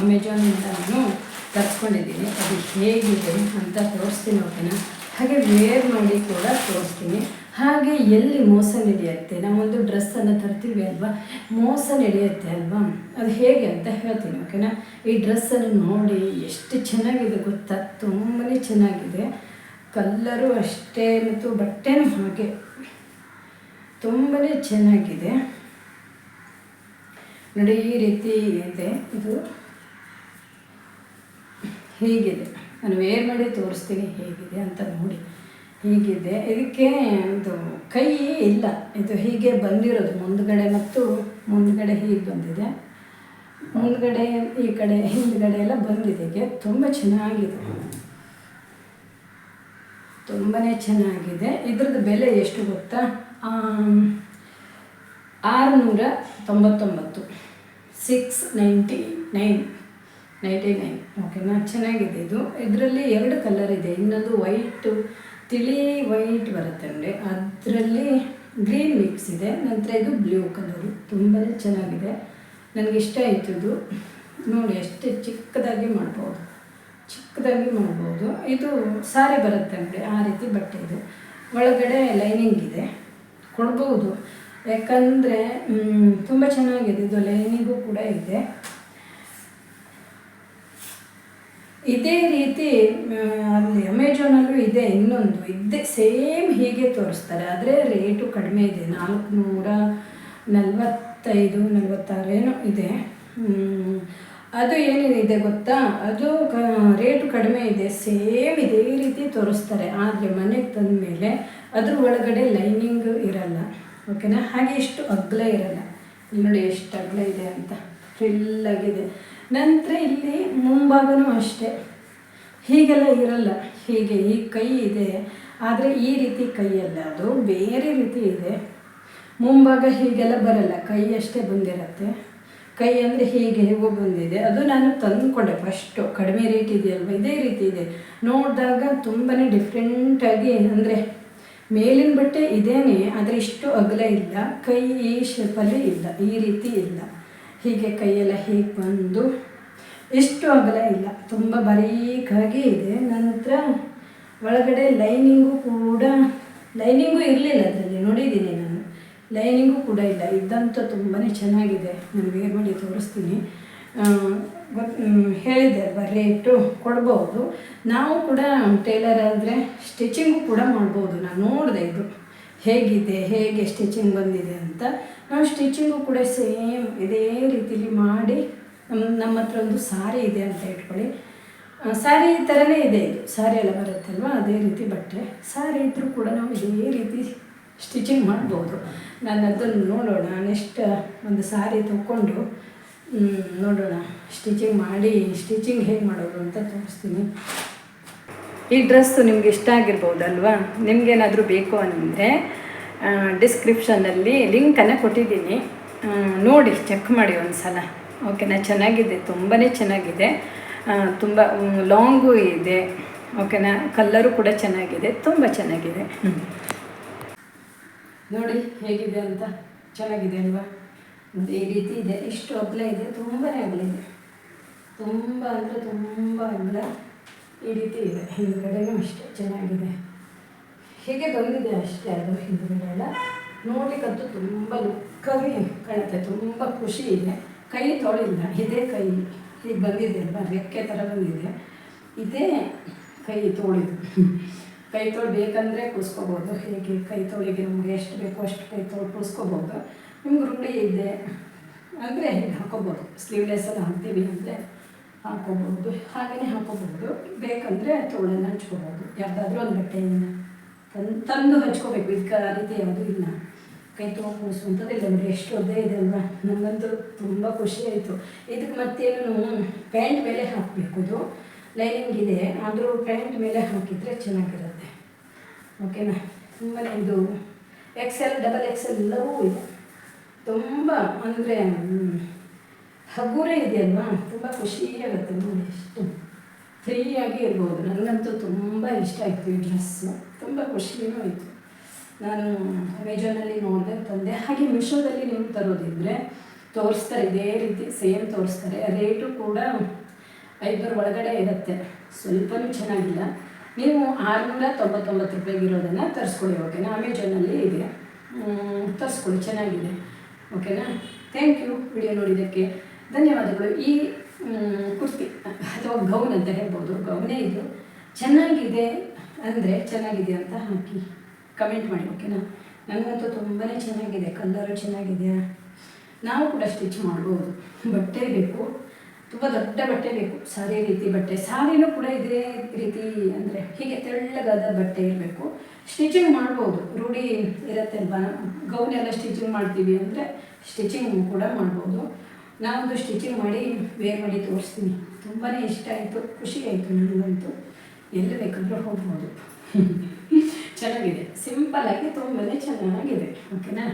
ಅಮೆಜಾನಿಂದ ನಾನು ತರಿಸ್ಕೊಂಡಿದ್ದೀನಿ. ಅದು ಹೇಗಿದೆ ಅಂತ ತೋರಿಸ್ತೀನಿ ಓಕೆನಾ ಹಾಗೆ ವೇರ್ ಮಾಡಿ ಕೂಡ ತೋರಿಸ್ತೀನಿ. ಹಾಗೆ ಎಲ್ಲಿ ಮೋಸ ನಡೆಯುತ್ತೆ ನಾವೊಂದು ಡ್ರೆಸ್ಸನ್ನು ತರ್ತೀವಿ ಅಲ್ವಾ? ಮೋಸ ನಡೆಯುತ್ತೆ ಅಲ್ವಾ? ಅದು ಹೇಗೆ ಅಂತ ಹೇಳ್ತೀನಿ ಓಕೆನಾ ಈ ಡ್ರೆಸ್ಸನ್ನು ನೋಡಿ ಎಷ್ಟು ಚೆನ್ನಾಗಿದೆ ಗೊತ್ತಾ? ತುಂಬಾ ಚೆನ್ನಾಗಿದೆ. ಕಲ್ಲರು ಅಷ್ಟೇ ಮತ್ತು ಬಟ್ಟೆನೂ ಹಾಗೆ ತುಂಬಾ ಚೆನ್ನಾಗಿದೆ. ನೋಡಿ, ಈ ರೀತಿ ಇದೆ. ಇದು ಹೀಗಿದೆ. ನಾನು ವೇರ್ ಮಾಡಿ ತೋರಿಸ್ತೀನಿ ಹೇಗಿದೆ ಅಂತ ನೋಡಿ. ಹೀಗಿದೆ. ಇದಕ್ಕೆ ಇದು ಕೈ ಇಲ್ಲ. ಇದು ಹೀಗೆ ಬಂದಿರೋದು. ಮುಂದ್ಗಡೆ ಮತ್ತು ಮುಂದ್ಗಡೆ ಹೀಗೆ ಬಂದಿದೆ. ಮುಂದ್ಗಡೆ, ಈ ಕಡೆ, ಹಿಂದ್ಗಡೆ ಎಲ್ಲ ಬಂದಿದೆ. ತುಂಬ ಚೆನ್ನಾಗಿದೆ. ತುಂಬಾ ಚೆನ್ನಾಗಿದೆ. ಇದ್ರದ್ದು ಬೆಲೆ ಎಷ್ಟು ಗೊತ್ತಾ? ಆರುನೂರ ತೊಂಬತ್ತೊಂಬತ್ತು six ninety nine ninety nine ಓಕೆನಾ ಚೆನ್ನಾಗಿದೆ ಇದು. ಇದರಲ್ಲಿ ಎರಡು ಕಲರ್ ಇದೆ. ಇನ್ನೊಂದು ವೈಟು ತಿಳಿ ವೈಟ್ ಬರುತ್ತೆ ಅಂದರೆ ಅದರಲ್ಲಿ ಗ್ರೀನ್ ಮಿಕ್ಸ್ ಇದೆ. ನಂತರ ಇದು ಬ್ಲೂ ಕಲರು ತುಂಬಾ ಚೆನ್ನಾಗಿದೆ. ನನಗೆ ಇಷ್ಟ ಆಯಿತು ಇದು. ನೋಡಿ, ಎಷ್ಟು ಚಿಕ್ಕದಾಗಿ ಮಾಡ್ಬೋದು. ಚಿಕ್ಕದಾಗಿ ಮಾಡ್ಬೋದು. ಇದು ಸಾರಿ ಬರುತ್ತೆ ಅಂದರೆ ಆ ರೀತಿ ಬಟ್ಟೆ ಇದು. ಒಳಗಡೆ ಲೈನಿಂಗ್ ಇದೆ. ಕೊಡ್ಬೋದು. ಯಾಕಂದರೆ ತುಂಬ ಚೆನ್ನಾಗಿದೆ ಇದು ಲೈನಿಗೂ ಕೂಡ ಇದೆ. ಇದೇ ರೀತಿ ಅಲ್ಲಿ ಅಮೆಜಾನಲ್ಲೂ ಇದೆ, ಇನ್ನೊಂದು. ಇದೆ ಸೇಮ್ ಹೀಗೆ ತೋರಿಸ್ತಾರೆ, ಆದರೆ ರೇಟು ಕಡಿಮೆ ಇದೆ. ನಾಲ್ಕುನೂರ ನಲವತ್ತೈದು, ನಲವತ್ತಾರು ಏನೋ ಇದೆ. ಅದು ಏನಿದೆ ಗೊತ್ತಾ? ಅದು ರೇಟು ಕಡಿಮೆ ಇದೆ, ಸೇಮ್ ಇದೇ ರೀತಿ ತೋರಿಸ್ತಾರೆ. ಆದರೆ ಮನೆಗೆ ತಂದ ಮೇಲೆ ಅದ್ರ ಒಳಗಡೆ ಲೈನಿಂಗ್ ಇರಲ್ಲ. ಓಕೆನಾ? ಹಾಗೆ ಇಷ್ಟು ಅಗ್ಲ ಇರಲ್ಲ. ಇಲ್ಲಿ ನೋಡಿ ಎಷ್ಟು ಅಗ್ಲ ಇದೆ ಅಂತ. ಫಿಲ್ಲಾಗಿದೆ ನಂತರ ಇಲ್ಲಿ ಮುಂಭಾಗನೂ ಅಷ್ಟೇ. ಹೀಗೆಲ್ಲ ಇರಲ್ಲ. ಹೀಗೆ ಈ ಕೈ ಇದೆ. ಆದರೆ ಈ ರೀತಿ ಕೈಯಲ್ಲ ಅದು ಬೇರೆ ರೀತಿ ಇದೆ. ಮುಂಭಾಗ ಹೀಗೆಲ್ಲ ಬರಲ್ಲ. ಕೈ ಅಷ್ಟೇ ಬಂದಿರತ್ತೆ. ಕೈ ಅಂದರೆ ಹೀಗೆ ಹೇಗೋ ಬಂದಿದೆ. ಅದು ನಾನು ತಂದುಕೊಂಡೆ ಫಸ್ಟು ಕಡಿಮೆ ರೇಟ್ ಇದೆಯಲ್ವ? ಇದೇ ರೀತಿ ಇದೆ. ನೋಡಿದಾಗ ತುಂಬಾ ಡಿಫ್ರೆಂಟಾಗಿ ಅಂದರೆ ಮೇಲಿನ ಬಟ್ಟೆ ಇದೇನೆ, ಆದರೆ ಇಷ್ಟು ಅಗಲ ಇಲ್ಲ, ಕೈ ಈ ಶೇಪಲ್ಲಿ ಇಲ್ಲ, ಈ ರೀತಿ ಇಲ್ಲ. ಹೀಗೆ ಕೈಯೆಲ್ಲ ಹೀಗೆ ಬಂದು ಇಷ್ಟು ಅಗಲ ಇಲ್ಲ. ತುಂಬ ಬರೀಕಾಗಿ ಇದೆ. ನಂತರ ಒಳಗಡೆ ಲೈನಿಂಗು ಕೂಡ, ಲೈನಿಂಗು ಇರಲಿಲ್ಲ ಅದರಲ್ಲಿ, ನೋಡಿದ್ದೀನಿ ನಾನು. ಲೈನಿಂಗು ಕೂಡ ಇಲ್ಲ. ಇದ್ದಂಥ ತುಂಬಾ ಚೆನ್ನಾಗಿದೆ. ನಾನು ವೇರ್ ಮಾಡಿ ತೋರಿಸ್ತೀನಿ. ಆ, ಗೊತ್ ಮ್, ಹೇಳಿದೆ ಅಲ್ವಾ ರೇಟು ಕೊಡ್ಬೋದು. ನಾವು ಕೂಡ ಟೇಲರ್ ಆದರೆ ಸ್ಟಿಚಿಂಗು ಕೂಡ ಮಾಡ್ಬೋದು. ನಾನು ನೋಡಿದೆ ಇದು. ಹೇಗಿದೆ ಹೇಗೆ ಸ್ಟಿಚಿಂಗ್ ಬಂದಿದೆ ಅಂತ. ನಾವು ಸ್ಟಿಚಿಂಗು ಕೂಡ ಸೇಮ್ ಇದೇ ರೀತಿಲಿ ಮಾಡಿ ನಮ್ಮ ನಮ್ಮ ಹತ್ರ ಒಂದು ಸಾರಿ ಇದೆ ಅಂತ ಇಟ್ಕೊಳ್ಳಿ. ಸ್ಯಾರಿ ಥರನೇ ಇದೆ ಇದು. ಸಾರಿ ಎಲ್ಲ ಬರುತ್ತಲ್ವ ಅದೇ ರೀತಿ ಬಟ್ಟೆ. ಸಾರಿ ಇದ್ದರೂ ಕೂಡ ನಾವು ಇದೇ ರೀತಿ ಸ್ಟಿಚಿಂಗ್ ಮಾಡ್ಬೋದು. ನಾನು ಅದನ್ನು ನೋಡೋಣ ನೆಕ್ಸ್ಟ್ ಒಂದು ಸಾರಿ ತಗೊಂಡು ನೋಡೋಣ. ಸ್ಟಿಚಿಂಗ್ ಮಾಡಿ ಸ್ಟಿಚಿಂಗ್ ಹೇಗೆ ಮಾಡೋದು ಅಂತ ತೋರಿಸ್ತೀನಿ. ಈ ಡ್ರೆಸ್ಸು ನಿಮ್ಗೆ ಇಷ್ಟ ಆಗಿರ್ಬೋದಲ್ವಾ? ನಿಮಗೇನಾದರೂ ಬೇಕು ಅಂದರೆ ಡಿಸ್ಕ್ರಿಪ್ಷನಲ್ಲಿ ಲಿಂಕನ್ನು ಕೊಟ್ಟಿದ್ದೀನಿ. ನೋಡಿ ಚೆಕ್ ಮಾಡಿ ಒಂದು ಸಲ ಓಕೆನಾ ಚೆನ್ನಾಗಿದೆ ತುಂಬಾ ಚೆನ್ನಾಗಿದೆ. ತುಂಬ ಲಾಂಗು ಇದೆ. ಓಕೆನಾ ಕಲ್ಲರು ಕೂಡ ಚೆನ್ನಾಗಿದೆ ತುಂಬ ಚೆನ್ನಾಗಿದೆ. ನೋಡಿ ಹೇಗಿದೆ ಅಂತ? ಚೆನ್ನಾಗಿದೆ ಅಲ್ವಾ? ಈ ರೀತಿ ಇದೆ. ಇಷ್ಟು ಅಗಲ ಇದೆ. ತುಂಬಾ ಅಗಲ ಇದೆ. ತುಂಬ ಅಂದರೆ ತುಂಬ ಅಗಲ ಈ ರೀತಿ ಇದೆ. ಹಿಂದ್ಗಡೆನೂ ಅಷ್ಟೇ ಚೆನ್ನಾಗಿದೆ. ಹೀಗೆ ಬಂದಿದೆ ಅಷ್ಟೇ ಅದು ಹಿಂದ್ಗಡೆ ಎಲ್ಲ. ನೋಡ್ಲಿಕ್ಕಂತೂ ತುಂಬ ಲುಕ್ಕಾಗಿ ಕಾಣುತ್ತೆ. ತುಂಬ ಖುಷಿ ಇದೆ. ಕೈ ತೊಳಿಲ್ಲ. ಇದೇ ಕೈ ಈಗ ಬಂದಿದೆ ಅಲ್ವಾ? ರೆಕ್ಕೆ ಥರ ಬಂದಿದೆ. ಇದೇ ಕೈ ತೋಳಿದು. ಕೈ ತೋಳು ಬೇಕಂದರೆ ಕೂಸ್ಕೋಬೋದು. ಹೇಗೆ ಕೈ ತೊಳಿಗೆ ನಮಗೆ ಎಷ್ಟು ಬೇಕೋ ಅಷ್ಟು ಕೈ ತೊಳಿ ಕೂಸ್ಕೋಬೋದು. ನಿಮ್ಗೆ ರುಂಡಿ ಇದೆ ಅಂದರೆ ಹೀಗೆ ಹಾಕೋಬೋದು ಸ್ಲೀವ್ಲೆಸ್ಸಲ್ಲಿ ಹಾಕ್ತೀವಿ ಅಂದರೆ ಹಾಕೋಬೋದು. ಹಾಗೆಯೇ ಹಾಕೋಬೋದು. ಬೇಕಂದರೆ ತೋಳನ್ನು ಹಚ್ಕೋಬೋದು. ಯಾವುದಾದ್ರೂ ಒಂದು ಬಟ್ಟೆಯನ್ನು ತಂದು ತಂದು ಹಚ್ಕೋಬೇಕು. ಇದಕ್ಕೆ ರೀತಿ ಯಾವುದೂ ಇಲ್ಲ. ಕೈ ತೊಗೊಂಡು ಕೂರಿಸುವಂಥದ್ದು ನೋಡಿ ಎಷ್ಟು ಒದ್ದೆ ಇದೆ ಅಲ್ವಾ? ನನಗಂತೂ ತುಂಬ ಖುಷಿ ಆಯಿತು. ಇದಕ್ಕೆ ಮತ್ತೇನು ಪ್ಯಾಂಟ್ ಮೇಲೆ ಹಾಕಬೇಕು ಅದು. ಲೈನಿಂಗ್ ಇದೆ. ಆದರೂ ಪ್ಯಾಂಟ್ ಮೇಲೆ ಹಾಕಿದರೆ ಚೆನ್ನಾಗಿರುತ್ತೆ. ಓಕೆನಾ? ತುಂಬಾ ಇದು ಎಕ್ಸೆಲ್ ಡಬಲ್ ಎಕ್ಸೆಲ್ ಎಲ್ಲವೂ ಇದೆ. ತುಂಬ ಅಂದರೆ ಹಗುರೇ ಇದೆಯಲ್ವಾ? ತುಂಬ ಖುಷಿಯಾಗುತ್ತೆ ನೋಡಿ ಎಷ್ಟು ಫ್ರೀಯಾಗಿ ಇರ್ಬೋದು. ನನಗಂತೂ ತುಂಬ ಇಷ್ಟ ಆಯಿತು ಈ ಡ್ರೆಸ್ಸು ತುಂಬ ಖುಷಿಯೂ ಆಯಿತು. ನಾನು ಅಮೆಜಾನಲ್ಲಿ ನೋಡಿದೆ, ತಂದೆ. ಹಾಗೆ ಮಿಶೋದಲ್ಲಿ ನೀವು ತರೋದಿದ್ರೆ ತೋರಿಸ್ತಾರೆ, ಇದೇ ರೀತಿ ಸೇಮ್ ತೋರಿಸ್ತಾರೆ. ರೇಟು ಕೂಡ ಐದುನೂರು ಒಳಗಡೆ ಇರುತ್ತೆ. ಸ್ವಲ್ಪನೂ ಚೆನ್ನಾಗಿಲ್ಲ. ನೀವು ಆರುನೂರ ತೊಂಬತ್ತೊಂಬತ್ತು ರೂಪಾಯಿಗಿರೋದನ್ನು ತರಿಸ್ಕೊಳ್ಳಿ, ಓಕೆನಾ? ಅಮೆಜಾನಲ್ಲಿ ಇದೆ. ತರಿಸ್ಕೊಳ್ಳಿ, ಚೆನ್ನಾಗಿದೆ. ಓಕೆನಾ? ಥ್ಯಾಂಕ್ ಯು ವಿಡಿಯೋ ನೋಡಿದ್ದಕ್ಕೆ ಧನ್ಯವಾದಗಳು. ಈ ಕುರ್ತಿ, ಅಥವಾ ಗೌನ್ ಅಂತ ಹೇಳ್ಬೋದು. ಗೌನೇ ಇದು. ಚೆನ್ನಾಗಿದೆ ಅಂದರೆ ಚೆನ್ನಾಗಿದೆ ಅಂತ ಹಾಕಿ ಕಮೆಂಟ್ ಮಾಡಿ, ಓಕೆನಾ? ನನಗಂತೂ ತುಂಬಾ ಚೆನ್ನಾಗಿದೆ. ಕಲ್ಲರು ಚೆನ್ನಾಗಿದೆ. ನಾವು ಕೂಡ ಸ್ಟಿಚ್ ಮಾಡ್ಬೋದು. ಬಟ್ಟೆ ಬೇಕು. ತುಂಬ ದೊಡ್ಡ ಬಟ್ಟೆ ಬೇಕು. ಸಾರಿ ರೀತಿ ಬಟ್ಟೆ. ಸಾರಿನೂ ಕೂಡ ಇದೇ ರೀತಿ ಅಂದರೆ ಹೀಗೆ ತೆಳ್ಳಗಾದ ಬಟ್ಟೆ ಇರಬೇಕು. ಸ್ಟಿಚಿಂಗ್ ಮಾಡ್ಬೋದು. ರೂಢಿ ಇರುತ್ತೆ ಅಲ್ವಾ? ಗೌನ್ ಎಲ್ಲ ಸ್ಟಿಚಿಂಗ್ ಮಾಡ್ತೀವಿ ಅಂದರೆ ಸ್ಟಿಚಿಂಗ್ ಕೂಡ ಮಾಡ್ಬೋದು. ನಾವೊಂದು ಸ್ಟಿಚಿಂಗ್ ಮಾಡಿ ವೇರ್ ಮಾಡಿ ತೋರಿಸ್ತೀನಿ. ತುಂಬಾ ಇಷ್ಟ ಆಯಿತು. ಖುಷಿ ಆಯಿತು ನನಗಂತೂ ಎಲ್ಲಿ ಬೇಕಾದರೂ ಹೋಗ್ಬೋದು. ಚೆನ್ನಾಗಿದೆ. ಸಿಂಪಲ್ಲಾಗಿ ತುಂಬಾ ಚೆನ್ನಾಗಿದೆ. ಓಕೆನಾ